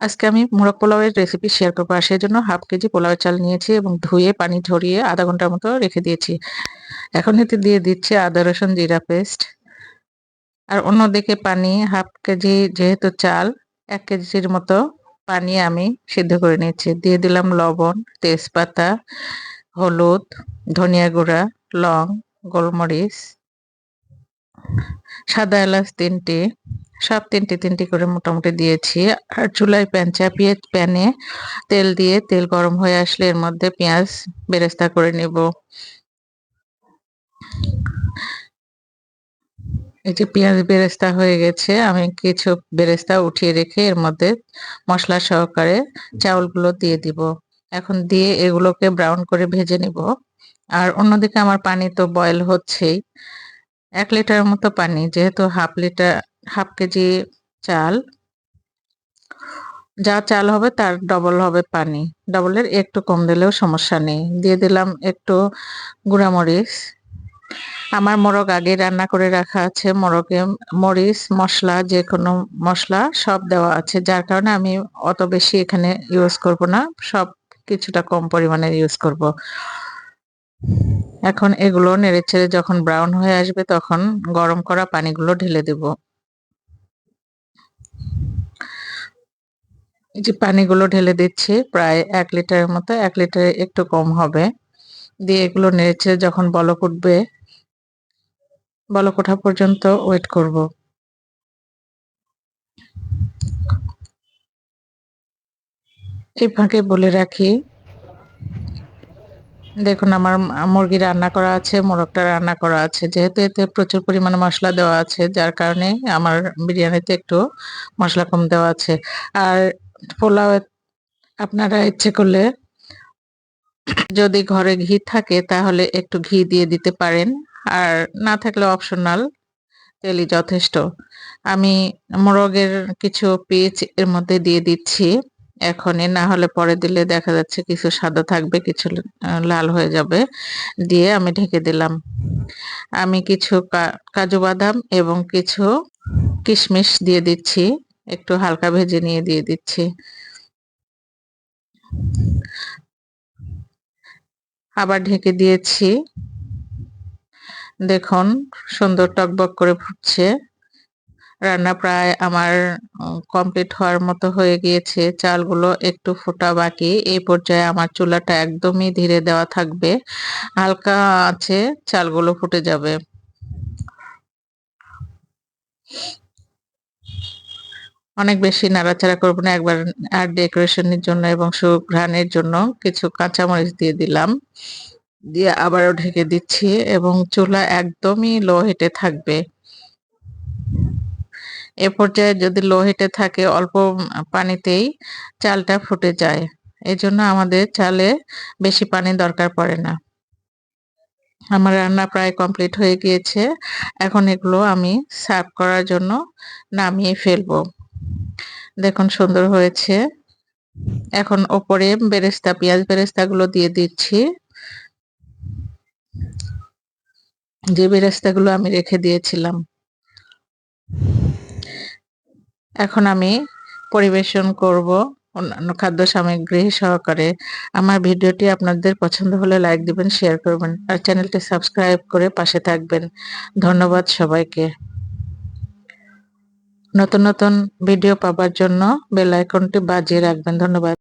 আজকে আমি মোরগ পোলাওয়ের রেসিপি শেয়ার করব। আর সেই জন্য হাফ কেজি পোলাওয়ের চাল নিয়েছি এবং ধুয়ে পানি ঝরিয়ে আধা ঘণ্টার মতো রেখে দিয়েছি। এখন এতে দিয়ে দিচ্ছি আদা, রসুন, জিরা পেস্ট আর অন্যদিকে পানি হাফ কেজি যেহেতু চাল, এক কেজির মতো পানি আমি সিদ্ধ করে নিয়েছি। দিয়ে দিলাম লবণ, তেজপাতা, হলুদ, ধনিয়া গুঁড়া, লং, গোলমরিচ, সাদা এলাচ তিনটি সব তিনটি তিনটি করে মোটামুটি দিয়েছি। আর চুলায় প্যান চাপিয়ে, প্যানে তেল দিয়ে, তেল গরম হয়ে আসলে এর মধ্যে পেঁয়াজ বেরেস্তা করে নেব। এই যে পেঁয়াজ বেরেস্তা হয়ে গেছে, আমি কিছু বেরেস্তা উঠিয়ে রেখে এর মধ্যে মশলা সহকারে চাউলগুলো দিয়ে দিব। এখন দিয়ে এগুলোকে ব্রাউন করে ভেজে নিব। আর অন্যদিকে আমার পানি তো বয়েল হচ্ছেই। এক লিটার মতো পানি, যেহেতু হাফ লিটার হাফ কেজি চাল। যা চাল হবে তার ডবল হবে পানি। ডবলের একটু কম দিলেও সমস্যা নেই। দিয়ে দিলাম একটু গুঁড়ামরিচ। আমার মোরগ আগে রান্না করে রাখা আছে। মোরগে মরিচ, মশলা যে কোনো মশলা সব দেওয়া আছে। যার কারণে আমি অত বেশি এখানে ইউজ করব না। সব কিছুটা কম পরিমাণে ইউজ করব। এখন এগুলো নেড়ে ছেড়ে যখন ব্রাউন হয়ে আসবে তখন গরম করা পানিগুলো ঢেলে দেব। এই যে পানিগুলো ঢেলে দিচ্ছি, প্রায় এক লিটারের মতো, এক লিটারে একটু কম হবে। দিয়ে এগুলো নেড়েছে যখন বলক উঠবে, বলক ওঠা পর্যন্ত ওয়েট করব। এই ফাঁকে বলে রাখি, দেখুন আমার মুরগি রান্না করা আছে, মোরগটা রান্না করা আছে। যেহেতু এতে প্রচুর পরিমাণে মশলা দেওয়া আছে, যার কারণে আমার বিরিয়ানিতে একটু মশলা কম দেওয়া আছে। আর পোলাও আপনারা ইচ্ছে করলে যদি ঘরে ঘি থাকে, তাহলে একটু ঘি দিয়ে দিতে পারেন। আর না থাকলে অপশনাল, তেলই যথেষ্ট। আমি মোরগের কিছু পিচ এর মধ্যে দিয়ে দিচ্ছি। এখনই, না হলে পরে দিলে দেখা যাচ্ছে কিছু সাদা থাকবে, কিছু লাল হয়ে যাবে। দিয়ে আমি ঢেকে দিলাম। আমি কিছু কাজু বাদাম এবং কিছু কিশমিশ দিয়ে দিচ্ছি। একটু হালকা ভেজে নিয়ে দিয়ে দিচ্ছি। আবার ঢেকে দিয়েছি। দেখুন, সুন্দর টকবক করে ফুটছে। রান্না প্রায় আমার কমপ্লিট হওয়ার মতো হয়ে গিয়েছে। চালগুলো একটু ফোটা বাকি। এই পর্যায়ে আমার চুলাটা একদমই ধীরে দেওয়া থাকবে। হালকা আছে, চালগুলো ফুটে যাবে। অনেক বেশি নাড়াচাড়া করব না, একবার আর ডেকোরেশনের জন্য এবং সুঘ্রাণের জন্য কিছু কাঁচামরিচ দিয়ে দিলাম। দিয়ে আবারও ঢেকে দিচ্ছি এবং চুলা একদমই লো হিটে থাকবে। এ পর্যায়ে যদি লো হিটে থাকে অল্প পানিতেই চালটা ফুটে যায়। এই জন্য আমাদের চালে বেশি পানি দরকার পড়ে না। আমার রান্না প্রায় কমপ্লিট হয়ে গিয়েছে। এখন এগুলো আমি সার্ভ করার জন্য নামিয়ে ফেলব। দেখুন, সুন্দর হয়েছে। এখন ওপরে বেরেস্তা, পেঁয়াজ বেরেস্তাগুলো দিয়ে দিচ্ছি। যে বেরেস্তাগুলো আমি রেখে দিয়েছিলাম। এখন আমি পরিবেশন করব অন্যান্য খাদ্য সামগ্রী সহকারে। আমার ভিডিওটি আপনাদের পছন্দ হলে লাইক দিবেন, শেয়ার করবেন আর চ্যানেলটি সাবস্ক্রাইব করে পাশে থাকবেন। ধন্যবাদ সবাইকে। নতুন নতুন ভিডিও পাবার জন্য বেল আইকনটি বাজিয়ে রাখবেন। ধন্যবাদ।